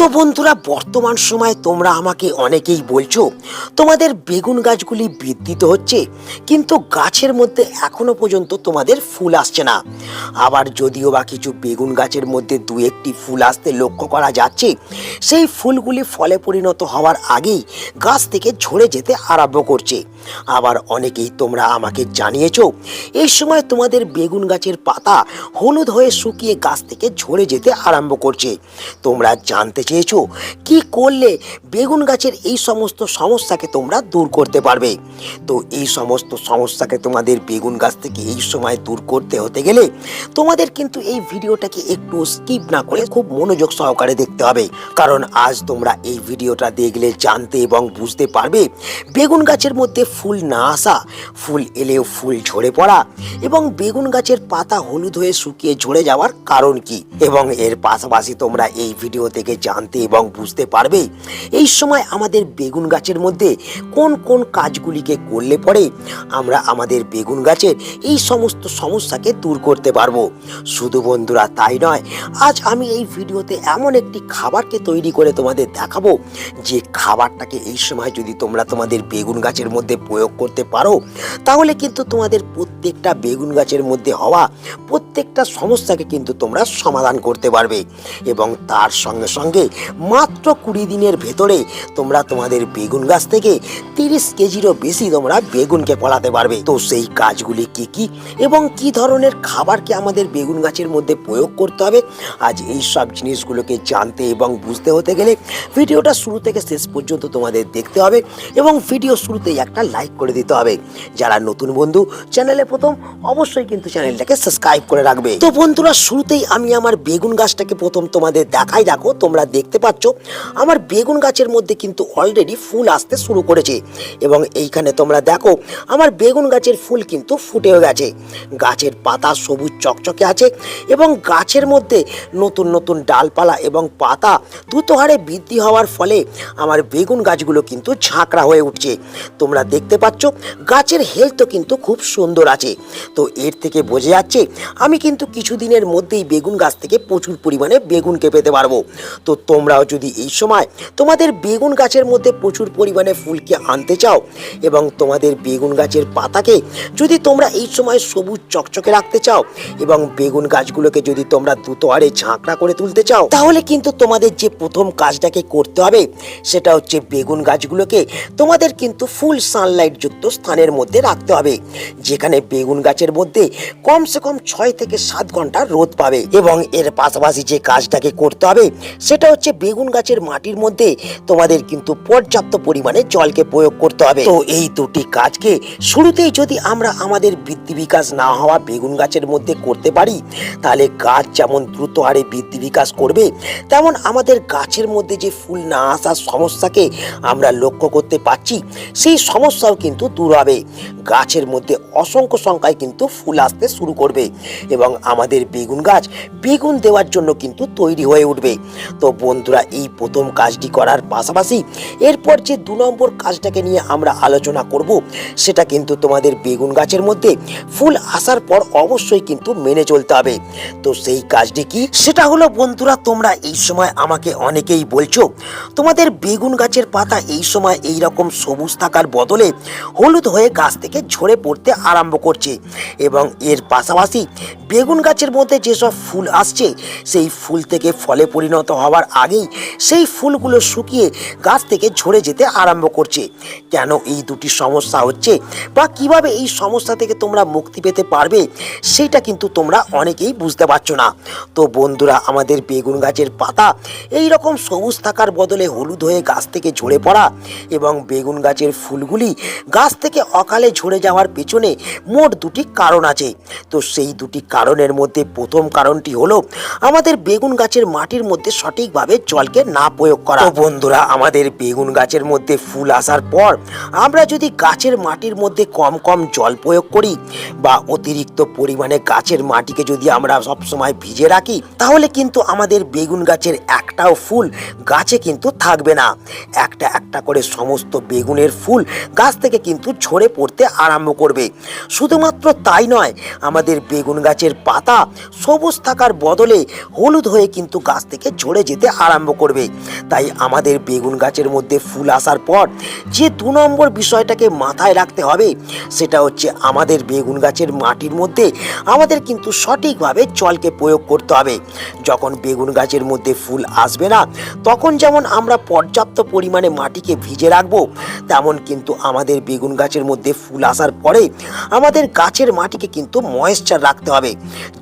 তো বন্ধুরা, বর্তমান সময়ে তোমরা আমাকে অনেকেই বলছো, তোমাদের বেগুন গাছগুলি বৃদ্ধি তো হচ্ছে, কিন্তু গাছের মধ্যে এখনও পর্যন্ত তোমাদের ফুল আসছে না। আবার যদিও বা কিছু বেগুন গাছের মধ্যে দু একটি ফুল আসতে লক্ষ্য করা যাচ্ছে, সেই ফুলগুলি ফলে পরিণত হওয়ার আগেই গাছ থেকে ঝরে যেতে আরম্ভ করছে। আবার অনেকেই তোমরা আমাকে জানিয়েছো, এই সময় তোমাদের বেগুন গাছের পাতা হলুদ হয়ে শুকিয়ে গাছ থেকে ঝরে যেতে আরম্ভ করছে। তোমরা জানতে চেয়েছো? কি করলে বেগুন গাছের এই সমস্ত সমস্যাকে তোমরা দূর করতে পারবে? তো এই সমস্ত সমস্যাকে তোমাদের বেগুন গাছ থেকে এই সময় দূর করতে হতে গেলে তোমাদের কিন্তু এই ভিডিওটাকে একটু স্কিপ না করে খুব মনোযোগ সহকারে দেখতে হবে। কারণ আজ তোমরা এই ভিডিওটা দেখলে, জানতে এবং বুঝতে পারবে বেগুন গাছের মধ্যে ফুল না আসা, ফুল এলেও ফুল ঝরে পড়া এবং বেগুন গাছের পাতা হলুদ হয়ে শুকিয়ে ঝরে যাওয়ার কারণ কি? এবং এর পাশাপাশি তোমরা এই ভিডিও থেকে জানতে এবং বুঝতে পারবে, এই সময় আমাদের বেগুন গাছের মধ্যে কোন কোন কাজগুলিকে করলে পরে আমরা আমাদের বেগুন গাছের এই সমস্ত সমস্যাকে দূর করতে পারব। শুধু বন্ধুরা তাই নয়, আজ আমি এই ভিডিওতে এমন একটি খাবারকে তৈরি করে তোমাদের দেখাবো, যে খাবারটাকে এই সময় যদি তোমরা তোমাদের বেগুন গাছের মধ্যে প্রয়োগ করতে পারো, তাহলে কিন্তু তোমাদের প্রত্যেকটা বেগুন গাছের মধ্যে হওয়া প্রত্যেকটা সমস্যাকে কিন্তু তোমরা সমাধান করতে পারবে। এবং তার সঙ্গে সঙ্গে মাত্র কুড়ি দিনের ভেতরে তোমরা তোমাদের বেগুন গাছ থেকে তিরিশ কেজিরও বেশি তোমরা বেগুনকে ফলাতে পারবে। তো সেই কাজগুলি কি কি এবং কি ধরনের খাবারকে আমাদের বেগুন গাছের মধ্যে প্রয়োগ করতে হবে, আজ এই সব জিনিসগুলোকে জানতে এবং বুঝতে হতে গেলে ভিডিওটা শুরু থেকে শেষ পর্যন্ত তোমাদের দেখতে হবে এবং ভিডিও শুরুতেই একটা লাইক করে দিতে হবে। যারা নতুন বন্ধু, চ্যানেলে প্রথম, অবশ্যই কিন্তু চ্যানেলটাকে সাবস্ক্রাইব করে রাখবে। তো বন্ধুরা, শুরুতেই আমি আমার বেগুন গাছটাকে প্রথম তোমাদের দেখাই। দেখো, তোমরা দেখতে পাচ্ছ, আমার বেগুন গাছের মধ্যে কিন্তু অলরেডি ফুল আসতে শুরু করেছে। এবং এইখানে তোমরা দেখো, আমার বেগুন গাছের ফুল কিন্তু ফুটেও গেছে। গাছের পাতা সবুজ চকচকে আছে এবং গাছের মধ্যে নতুন নতুন ডালপালা এবং পাতা দ্রুত হারে বৃদ্ধি হওয়ার ফলে আমার বেগুন গাছগুলো কিন্তু ঝাঁকড়া হয়ে উঠছে। তোমরা দেখতে পাচ্ছ, গাছের হেলথও কিন্তু খুব সুন্দর আছে। তো এর থেকে বোঝা যাচ্ছে, আমি কিন্তু কিছুদিনের মধ্যেই বেগুন গাছ থেকে প্রচুর পরিমাণে বেগুনকে পেতে পারব। তো তোমরাও যদি এই সময় তোমাদের বেগুন গাছের মধ্যে প্রচুর পরিমাণে ফুলকে আনতে চাও এবং তোমাদের বেগুন গাছের পাতাকে যদি তোমরা এই সময় সবুজ চকচকে রাখতে চাও এবং বেগুন গাছগুলোকে যদি তোমরা দ্রুত হারে ঝাঁকড়া করে তুলতে চাও, তাহলে কিন্তু তোমাদের যে প্রথম কাজটাকে করতে হবে সেটা হচ্ছে বেগুন গাছগুলোকে তোমাদের কিন্তু ফুল সানলাইট যুক্ত স্থানের মধ্যে রাখতে হবে, যেখানে বেগুন গাছের মধ্যে কমসে কম ছয় থেকে সাত ঘণ্টা রোদ পাবে এবং এর পাশাপাশি যে কাজটাকে করতে হবে সেটা হচ্ছে বেগুন গাছের মাটির মধ্যে তোমাদের কিন্তু পর্যাপ্ত পরিমাণে জলকে প্রয়োগ করতে হবে। তো এই দুটি কাজকে শুরুতেই যদি আমরা আমাদের বৃদ্ধি বিকাশ না হওয়া বেগুন গাছের মধ্যে করতে পারি, তাহলে গাছ যেমন দ্রুত হারে বৃদ্ধি বিকাশ করবে, তেমন আমাদের গাছের মধ্যে যে ফুল না আসার সমস্যাকে আমরা লক্ষ্য করতে পারছি, সেই সমস্যাও কিন্তু দূর হবে। গাছের মধ্যে অসংখ্য সংখ্যায় কিন্তু ফুল আসতে শুরু করবে এবং আমাদের বেগুন গাছ বেগুন দেওয়ার জন্য কিন্তু তৈরি হয়ে উঠবে। তো বন্ধুরা, এই প্রথম কাজটি করার পাশাপাশি এরপর যে দু নম্বর কাজটাকে নিয়ে আমরা আলোচনা করব, সেটা কিন্তু তোমাদের বেগুন গাছের মধ্যে ফুল আসার পর অবশ্যই কিন্তু মেনে চলতে হবে। তো সেই কাজটি কি? সেটা হলো বন্ধুরা, তোমরা এই সময় আমাকে অনেকেই বলছো, তোমাদের বেগুন গাছের পাতা এই সময় এই রকম সবুজ থাকার বদলে হলুদ হয়ে গাছ থেকে ঝরে পড়তে আরম্ভ করছে এবং এর পাশাপাশি বেগুন গাছের মধ্যে যেসব ফুল আসছে, সেই ফুল থেকে ফলে পরিণত হওয়ার আগেই সেই ফুলগুলো শুকিয়ে গাছ থেকে ঝরে যেতে আরম্ভ করছে। কেন এই দুটি সমস্যা হচ্ছে বা কীভাবে এই সমস্যা থেকে তোমরা মুক্তি পেতে পারবে সেটা কিন্তু তোমরা অনেকেই বুঝতে পারছ না। তো বন্ধুরা, আমাদের বেগুন গাছের পাতা এই রকম সবুজ থাকার বদলে হলুদ হয়ে গাছ থেকে ঝরে পড়া এবং বেগুন গাছের ফুলগুলি গাছ থেকে অকালে ঝরে যাওয়ার পেছনে মোট দুটি কারণ আছে। তো সেই দুটি কারণের মধ্যে প্রথম কারণটি হলো, আমাদের বেগুন গাছের মাটির মধ্যে সঠিকভাবে জলকে না প্রয়োগ করা। তো বন্ধুরা, আমাদের বেগুন গাছের মধ্যে ফুল আসার পর আমরা যদি গাছের মাটির মধ্যে কম কম জল প্রয়োগ করি বা অতিরিক্ত পরিমাণে গাছের মাটিকে যদি আমরা সবসময় ভিজে রাখি, তাহলে কিন্তু আমাদের বেগুন গাছের একটাও ফুল গাছে কিন্তু থাকবে না। একটা একটা করে সমস্ত বেগুনের ফুল গাছ থেকে কিন্তু ঝরে পড়তে আরম্ভ করবে। শুধুমাত্র তাই নয়, আমাদের বেগুন গাছের পাতা সবুজ থাকার বদলে হলুদ হয়ে কিন্তু গাছ থেকে ঝরে যেতে আরম্ভ করবে। তাই আমাদের বেগুন গাছের মধ্যে ফুল আসার পর যে দু নম্বর বিষয়টাকে মাথায় রাখতে হবে, সেটা হচ্ছে আমাদের বেগুন গাছের মাটির মধ্যে আমাদের কিন্তু সঠিকভাবে জলকে প্রয়োগ করতে হবে। যখন বেগুন গাছের মধ্যে ফুল আসবে না, তখন যেমন আমরা পর্যাপ্ত পরিমাণে মাটিকে ভিজে রাখব, তেমন কিন্তু আমাদের বেগুন গাছের মধ্যে ফুল আসার পরে আমাদের গাছের মাটিকে কিন্তু ময়েশ্চার রাখতে হবে।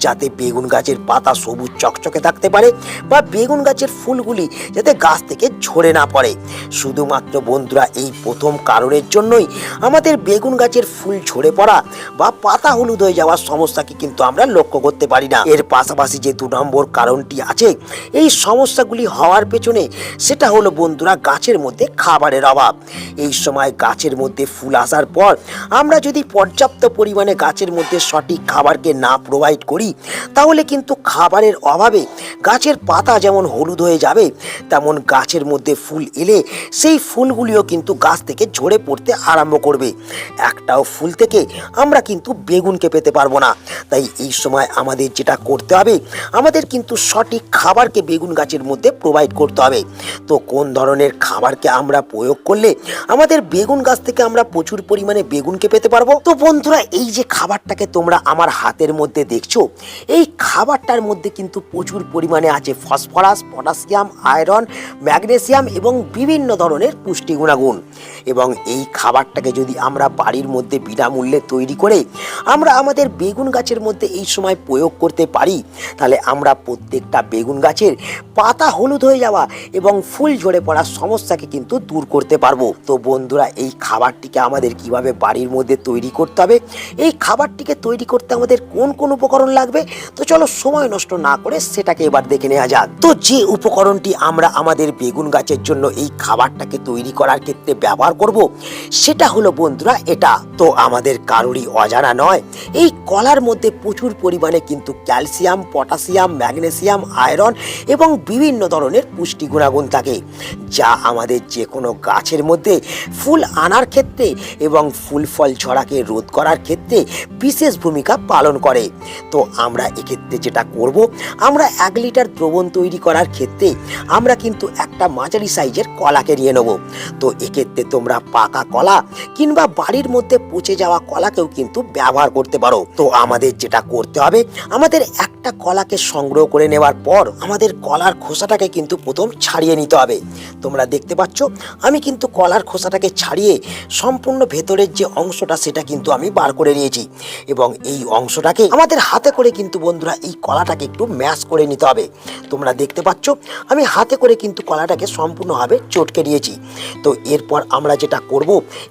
যাতে বেগুন গাছের পাতা সবুজ চকচকে থাকতে পারে বা বেগুন গাছের ফুলগুলি যাতে গাছ থেকে ঝরে না পড়ে। শুধুমাত্র বন্ধুরা, এই প্রথম কারণের জন্যই আমাদের বেগুন গাছের ফুল ঝরে পড়া বা পাতা হলুদ হয়ে যাওয়ার সমস্যাকে কিন্তু আমরা লক্ষ্য করতে পারি না। এর পাশাপাশি যে দু নম্বর কারণটি আছে, এই সমস্যাগুলি হওয়ার পেছনে সেটা হলো বন্ধুরা, গাছের মধ্যে খাবারের অভাব। এই সময় গাছের মধ্যে ফুল আসার পর আমরা যদি পর্যাপ্ত পরিমাণে গাছের মধ্যে সঠিক খাবারকে না প্রোভাইড করি, তাহলে কিন্তু খাবারের অভাবে গাছের পাতা যেমন হলুদ হয়ে যাবে। তেমন গাছের মধ্যে ফুল এলে সেই ফুলগুলিও কিন্তু গাছ থেকে ঝরে পড়তে আরম্ভ করবে। একটাও ফুল থেকে আমরা কিন্তু বেগুনকে পেতে পারব না। তাই এই সময় আমাদের যেটা করতে হবে, আমাদের কিন্তু সঠিক খাবারকে বেগুন গাছের মধ্যে প্রোভাইড করতে হবে। তো কোন ধরনের খাবারকে আমরা প্রয়োগ করলে আমাদের বেগুন গাছ থেকে আমরা প্রচুর পরিমাণে বেগুনকে পেতে পারব? তো বন্ধুরা, এই যে খাবারটাকে তোমরা আমার হাতের মধ্যে দেখছ, এই খাবারটার মধ্যে কিন্তু প্রচুর পরিমাণে আছে ফসফরাস পটাশিয়াম আয়রন ম্যাগনেসিয়াম এবং বিভিন্ন ধরনের পুষ্টি গুণাগুণ। এবং এই খাবারটাকে যদি আমরা বাড়ির মধ্যে বিনামূল্যে তৈরি করে আমরা আমাদের বেগুন গাছের মধ্যে এই সময় প্রয়োগ করতে পারি, তাহলে আমরা প্রত্যেকটা বেগুন গাছের পাতা হলুদ হয়ে যাওয়া এবং ফুল ঝরে পড়ার সমস্যাকে কিন্তু দূর করতে পারব। তো বন্ধুরা, এই খাবারটিকে আমাদের কীভাবে বাড়ির মধ্যে তৈরি করতে হবে? এই খাবারটিকে তৈরি করতে আমাদের কোন কোন উপকরণ লাগবে? তো চলো সময় নষ্ট না করে সেটাকে এবার দেখে নেওয়া যাক। তো যে উপকরণটি আমরা আমাদের বেগুন গাছের জন্য এই খাবারটাকে তৈরি করার ক্ষেত্রে ব্যবহার করব? সেটা হলো বন্ধুরা এটা। তো আমাদের কারোরই অজানা নয়, এই কলার মধ্যে প্রচুর পরিমাণে কিন্তু ক্যালসিয়াম, পটাশিয়াম, ম্যাগনেসিয়াম, আয়রন এবং বিভিন্ন ধরনের পুষ্টি গুণাগুণ থাকে, যা আমাদের যে কোনো গাছের মধ্যে ফুল আনার ক্ষেত্রে এবং ফুল ফল ঝরাকে রোধ করার ক্ষেত্রে বিশেষ ভূমিকা পালন করে। তো আমরা এক্ষেত্রে যেটা করব, আমরা এক লিটার দ্রবণ তৈরি করার ক্ষেত্রে আমরা কিন্তু একটা মাঝারি সাইজের কলাকে নিয়ে নেব। তো এক্ষেত্রে তোমরা পাকা কলা কিংবা বাড়ির মধ্যে পচে যাওয়া কলাকেও কিন্তু ব্যবহার করতে পারো। তো আমাদের যেটা করতে হবে, আমাদের একটা কলাকে সংগ্রহ করে নেওয়ার পর আমাদের কলার খোসাটাকে কিন্তু প্রথম ছাড়িয়ে নিতে হবে। তোমরা দেখতে পাচ্ছ, আমি কিন্তু কলার খোসাটাকে ছাড়িয়ে সম্পূর্ণ ভেতরের যে অংশটা সেটা কিন্তু আমি বার করে নিয়েছি এবং এই অংশটাকে আমাদের হাতে করে কিন্তু বন্ধুরা এই কলাটাকে একটু ম্যাশ করে নিতে হবে। তোমরা দেখতে পাচ্ছ, আমি হাতে করে কিন্তু কলাটাকে সম্পূর্ণভাবে চটকে নিয়েছি। তো এরপর আমরা যেটা করব,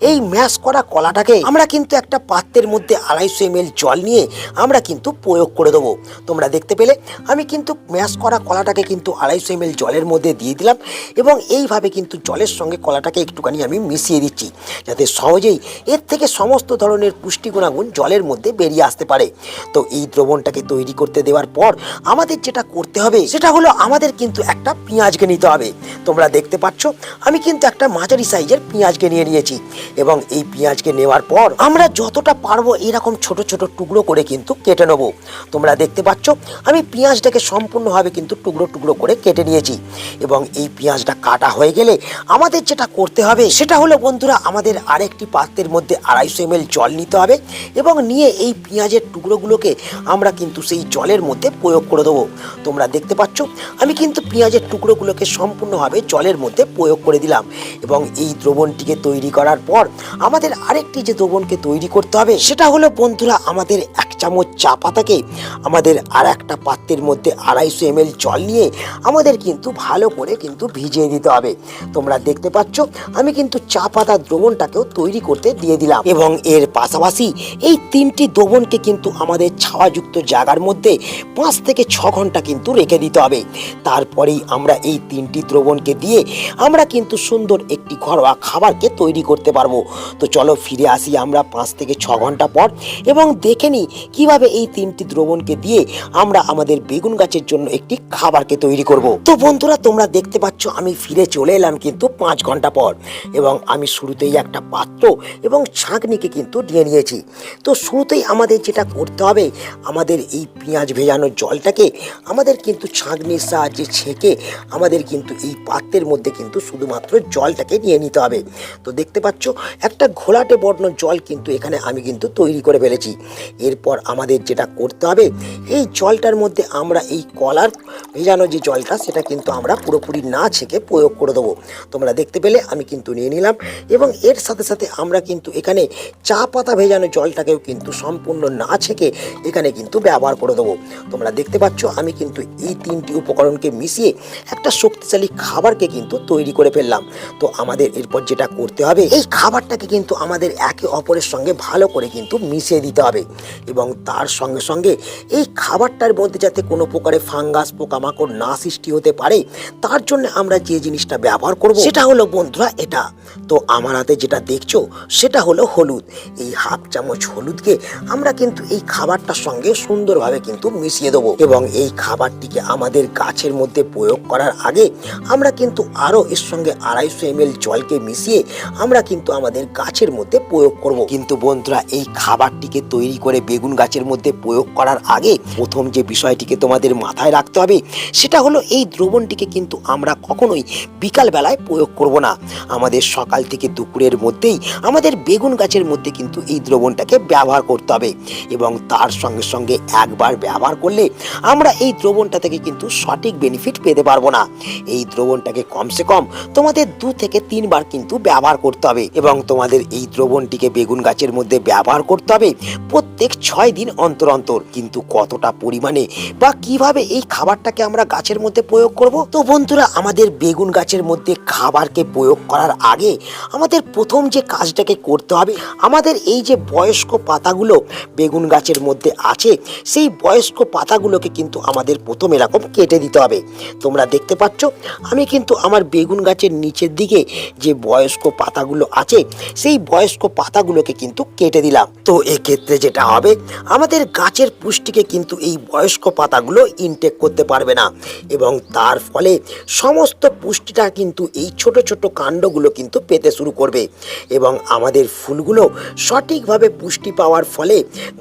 এই ম্যাশ করা কলাটাকে আমরা কিন্তু একটা পাত্রের মধ্যে আড়াইশো এম জল নিয়ে আমরা কিন্তু প্রয়োগ করে দেবো। তোমরা দেখতে পেলে, আমি কিন্তু ম্যাশ করা কলাটাকে কিন্তু আড়াইশো এম জলের মধ্যে দিয়ে দিলাম এবং এইভাবে কিন্তু জলের সঙ্গে কলাটাকে একটুখানি আমি মিশিয়ে দিচ্ছি, যাতে সহজেই এর থেকে সমস্ত ধরনের পুষ্টি গুণাগুণ জলের মধ্যে বেরিয়ে আসতে পারে। তো এই দ্রবণটাকে তৈরি করতে দেওয়ার পর আমাদের যেটা করতে হবে, সেটা হলো আমাদের কিন্তু একটা পেঁয়াজকে নিতে হবে। তোমরা দেখতে পাচ্ছ, আমি কিন্তু একটা মাঝারি সাইজের পেঁয়াজকে নিয়ে নিয়েছি এবং এই পেঁয়াজকে নেওয়ার পর আমরা যতটা পারব এরকম ছোট ছোট টুকরো করে কিন্তু কেটে নেব। তোমরা দেখতে পাচ্ছ, আমি পেঁয়াজটাকে সম্পূর্ণভাবে কিন্তু টুকরো টুকরো করে কেটে নিয়েছি এবং এই পেঁয়াজটা কাটা হয়ে গেলে আমাদের যেটা করতে হবে সেটা হলো বন্ধুরা আমাদের আরেকটি পাত্রের মধ্যে আড়াইশো এম জল নিতে হবে এবং নিয়ে এই পেঁয়াজের টুকরোগুলোকে আমরা কিন্তু সেই জলের মধ্যে প্রয়োগ করে দেবো। তোমরা দেখতে পাচ্ছ, আমি কিন্তু পেঁয়াজের টুকরোগুলোকে সম্পূর্ণভাবে জলের মধ্যে প্রয়োগ করে দিলাম এবং এই দ্রবণটিকে তৈরি করার পর আমাদের আরেকটি যে দ্রবণকে তৈরি করতে হবে, সেটা হলো বন্ধুরা আমাদের এক চামচ চা পাতাকে। আমাদের আর একটা পাত্রের মধ্যে আড়াইশো এম জল নিয়ে আমাদের কিন্তু ভালো করে কিন্তু ভিজিয়ে দিতে হবে। তোমরা দেখতে পাচ্ছ, আমি কিন্তু চা পাতা দ্রবণটাকেও তৈরি করতে দিয়ে দিলাম। এবং এর পাশাপাশি এই তিনটি দ্রবণকে কিন্তু আমাদের ছাওয়াযুক্ত জায়গার মধ্যে পাঁচ থেকে ছ ঘণ্টা কিন্তু রেখে দিতে হবে। তারপরেই আমরা এই তিনটি দ্রবণকে দিয়ে আমরা কিন্তু সুন্দর একটি ঘরোয়া খাবারকে তৈরি করতে পারব। তো চলো ফিরে আসি আমরা পাঁচ থেকে ছ ঘণ্টা পর এবং দেখে নিই কীভাবে এই তিনটি দ্রবণকে দিয়ে আমরা আমাদের বেগুন গাছের জন্য একটি খাবারকে তৈরি করব। তো বন্ধুরা, তোমরা দেখতে পাচ্ছ আমি ফিরে চলে এলাম কিন্তু পাঁচ ঘণ্টা পর এবং আমি শুরুতেই একটা পাত্র এবং ছাঁকনিকে কিন্তু নিয়ে নিয়েছি। তো শুরুতেই আমাদের যেটা করতে হবে, আমাদের এই পেঁয়াজ ভেজানোর জলটাকে আমাদের কিন্তু ছাঁকনির সাহায্যে ছেঁকে আমাদের কিন্তু এই পাত্রের মধ্যে কিন্তু শুধুমাত্র জলটাকে নিয়ে নিতে হবে। তো দেখতে পাচ্ছ, একটা ঘোলাটে বর্ণ জল কিন্তু এখানে আমি কিন্তু তৈরি করে ফেলেছি। এরপর আমাদের যেটা করতে হবে, এই জলটার মধ্যে আমরা এই কলার ভেজানো যে জলটা সেটা কিন্তু আমরা পুরোপুরি না ছেঁকে প্রয়োগ করে দেবো। তোমরা দেখতে পেলে, আমি কিন্তু নিয়ে নিলাম। এবং এর সাথে সাথে আমরা কিন্তু এখানে চা পাতা ভেজানো জলটাকেও কিন্তু সম্পূর্ণ না ছেঁকে এখানে কিন্তু ব্যবহার করে দেবো। তোমরা দেখতে পাচ্ছ, আমি কিন্তু এই তিনটি উপকরণকে মিশিয়ে একটা শক্তিশালী খাবারকে কিন্তু তৈরি করে ফেললাম। তো আমাদের এরপর যেটা করতে হবে, এই খাবারটাকে কিন্তু আমাদের একে অপরের সঙ্গে ভালো করে কিন্তু মিশিয়ে দিতে হবে। এবং তার সঙ্গে সঙ্গে এই খাবারটার মধ্যে যাতে কোনো প্রকারে ফাঙ্গাস পোকামাকড় না সৃষ্টি হতে পারে, তার জন্য আমরা যে জিনিসটা ব্যবহার করব সেটা হলো বন্ধুরা এটা। তো আমার হাতে যেটা দেখছ সেটা হলো হলুদ। এই হাফ চামচ হলুদকে আমরা কিন্তু এই খাবারটার সঙ্গে সুন্দরভাবে কিন্তু মিশিয়ে দেবো এবং এই খাবারটিকে আমাদের গাছের মধ্যে প্রয়োগ করার আগে আমরা কিন্তু আরও এর সঙ্গে আড়াইশো এম জলকে মিশিয়ে আমরা কিন্তু আমাদের গাছের মধ্যে প্রয়োগ করব। কিন্তু বন্ধুরা এই খাবারটিকে তৈরি করে বেগুন গাছের মধ্যে প্রয়োগ করার আগে প্রথম যে বিষয়টিকে তোমাদের মাথায় রাখতে হবে সেটা হলো এই দ্রবণটিকে কিন্তু আমরা কখনোই বিকাল বেলায় প্রয়োগ করব না। আমাদের সকাল থেকে দুপুরের মধ্যেই আমাদের বেগুন গাছের মধ্যে কিন্তু এই দ্রবণটাকে ব্যবহার করতে হবে এবং তার সঙ্গে সঙ্গে একবার ব্যবহার করলে আমরা এই দ্রবণটা থেকে কিন্তু সঠিক বেনিফিট পেতে পারব না। এই দ্রবণটাকে কমসে কম তোমাদের দু থেকে তিনবার কিন্তু ব্যবহার করতে হবে এবং তোমাদের এই দ্রবণটিকে বেগুন গাছের মধ্যে ব্যবহার করতে হবে প্রত্যেক ছয় দিন অন্তর অন্তর। কিন্তু কতটা পরিমাণে বা কীভাবে এই খাবারটাকে আমরা গাছের মধ্যে প্রয়োগ করব। তো বন্ধুরা, আমাদের বেগুন গাছের মধ্যে খাবারকে প্রয়োগ করার আগে আমাদের প্রথম যে কাজটাকে করতে হবে, আমাদের এই যে বয়স্ক পাতাগুলো বেগুন গাছের মধ্যে আছে, সেই বয়স্ক পাতাগুলোকে কিন্তু আমাদের প্রথম এরকম কেটে দিতে হবে। তোমরা দেখতে পাচ্ছ, আমি কিন্তু আমার বেগুন গাছের নিচের দিকে যে বয়স্ক পাতাগুলো আছে, সেই বয়স্ক পাতাগুলোকে কিন্তু কেটে দিলাম। তো এক্ষেত্রে যেটা হবে, আমাদের গাছের পুষ্টিকে কিন্তু এই বয়স্ক পাতাগুলো ইনটেক করতে পারবে না। এবং তার ফলে সমস্ত পুষ্টিটা কিন্তু এই ছোট ছোট কাণ্ডগুলো কিন্তু পেতে শুরু করবে। এবং আমাদের ফুলগুলো সঠিকভাবে পুষ্টি পাওয়ার ফলে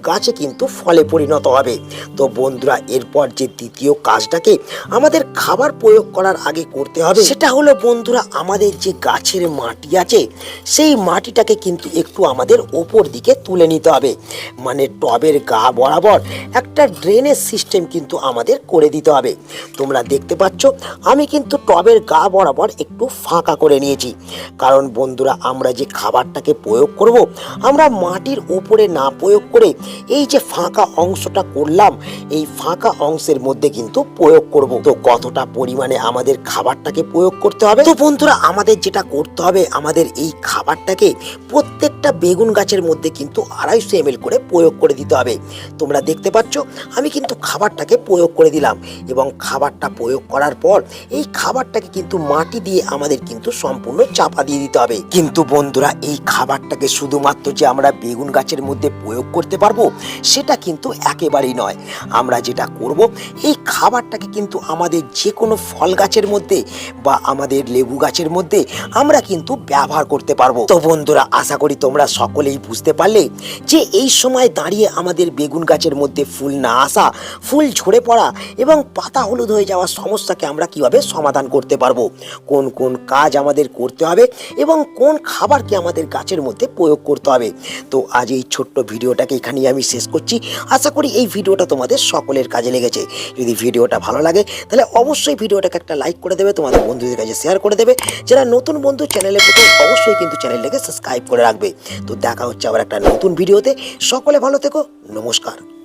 গাছে কিন্তু ফলে পরিণত হবে। তো বন্ধুরা, এরপর যে দ্বিতীয় কাজটাকে আমাদের খাবার প্রয়োগ করার আগে করতে হবে, সেটা হলো বন্ধুরা, আমাদের যে গাছের মাটি আছে, সেই মাটিটাকে কিন্তু একটু আমাদের ওপর দিকে তুলে নিতে হবে। মানে টবের গা বরাবর একটা ড্রেনেজ সিস্টেম কিন্তু আমাদের করে দিতে হবে। তোমরা দেখতে পাচ্ছ, আমি কিন্তু টবের গা বরাবর একটু ফাঁকা করে নিয়েছি। কারণ বন্ধুরা, আমরা যে খাবারটাকে প্রয়োগ করব, আমরা মাটির উপরে না প্রয়োগ করে এই যে ফাঁকা অংশটা করলাম, এই ফাঁকা অংশের মধ্যে কিন্তু প্রয়োগ করব। তো কতটা পরিমাণে আমাদের খাবারটাকে প্রয়োগ করতে হবে? তো বন্ধুরা, আমাদের যেটা করতে হবে, আমাদের এই খাবারটাকে প্রত্যেকটা বেগুন গাছের মধ্যে কিন্তু আড়াইশো এম করে প্রয়োগ করে দিতে হবে। তোমরা দেখতে পাচ্ছ, আমি কিন্তু খাবারটাকে প্রয়োগ করে দিলাম। এবং খাবারটা প্রয়োগ করার পর এই খাবারটাকে কিন্তু মাটি দিয়ে আমাদের কিন্তু সম্পূর্ণ চাপা দিয়ে দিতে হবে। কিন্তু বন্ধুরা, এই খাবারটাকে শুধুমাত্র যে আমরা বেগুন গাছের মধ্যে প্রয়োগ করতে পারব, সেটা কিন্তু একেবারেই নয়। আমরা যেটা করব, এই খাবারটাকে কিন্তু আমাদের যে কোনো ফল গাছের মধ্যে বা আমাদের লেবু গাছের মধ্যে আমরা কিন্তু ব্যবহার করতে পারব। তো বন্ধুরা, আশা করি তোমরা সকলেই বুঝতে পারলে যে এই সময় দাঁড়িয়ে আমাদের বেগুন গাছের মধ্যে ফুল না আসা, ফুল ঝরে পড়া এবং পাতা হলুদ হয়ে যাওয়ার সমস্যাকে আমরা কীভাবে সমাধান করতে পারব? কোন কোন কাজ আমাদের করতে হবে এবং কোন খাবারকে আমাদের গাছের মধ্যে প্রয়োগ করতে হবে? তো আজ এই ছোট্ট ভিডিওটাকে এখানেই আমি শেষ করছি। আশা করি এই ভিডিওটা তোমাদের সকলের কাজে লেগেছে। যদি ভিডিওটা ভালো লাগে, তাহলে অবশ্যই ভিডিওটাকে একটা লাইক করে দেবে, তোমাদের বন্ধুদের কাছে শেয়ার করে দেবে। যারা নতুন বন্ধু চ্যানেলে প্রথম অবশ্যই কিন্তু চ্যানেলটাকে সাবস্ক্রাইব করে রাখবে। তো দেখা হচ্ছে আবার একটা নতুন ভিডিওতে। সকলে ভালো থেকো, নমস্কার।